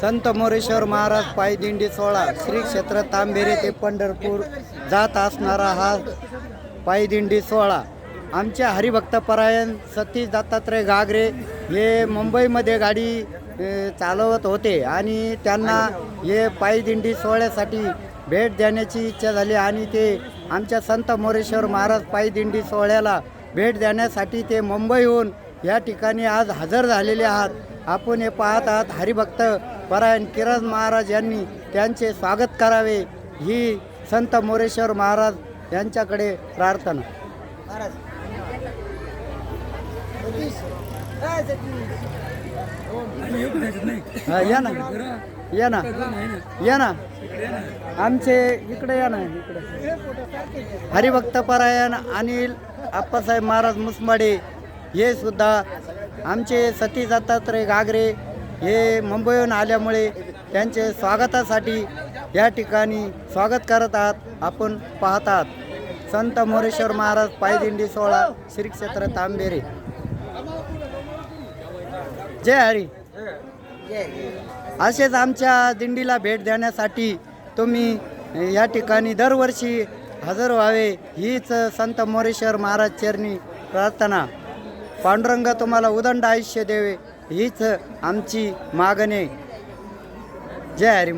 संत मोरेश्वर महाराज पायदिंडी सोहळा श्री क्षेत्र तांबेरे ते पंढरपूर जात असणारा हा पायदिंडी सोहळा. आमच्या हरिभक्तपरायण सतीश दत्तात्रय गागरे हे मुंबईमध्ये गाडी चालवत होते आणि त्यांना हे पायदिंडी सोहळ्यासाठी भेट देण्याची इच्छा झाली आणि ते आमच्या संत मोरेश्वर महाराज पायदिंडी सोहळ्याला भेट देण्यासाठी ते मुंबईहून या ठिकाणी आज हजर झालेले आहात. आपण हे पाहत आहात हरिभक्त परायण किरण महाराज यांनी त्यांचे स्वागत करावे ही संत मोरेश्वर महाराज यांच्याकडे प्रार्थना. हा, या ना. या ना. या ना. आमचे इकडे या ना इकडे. हरिभक्त परायण अनिल आप्पासाहेब महाराज मुसमाडे हे सुद्धा आमचे सती दत्तात्रय गागरे हे मुंबईहून आल्यामुळे त्यांचे स्वागतासाठी या ठिकाणी स्वागत करत आहात. आपण पाहत आहात संत मोरेश्वर महाराज पायदिंडी सोहळा श्री क्षेत्र तांबेरे. जय हरी. असेच आमच्या दिंडीला भेट देण्यासाठी तुम्ही या ठिकाणी दरवर्षी हजर व्हावे हीच संत मोरेश्वर महाराज चरणी प्रार्थना. पांडुरंग तुम्हाला उदंड आयुष्य देवे हीच आमची मागणे जय हरी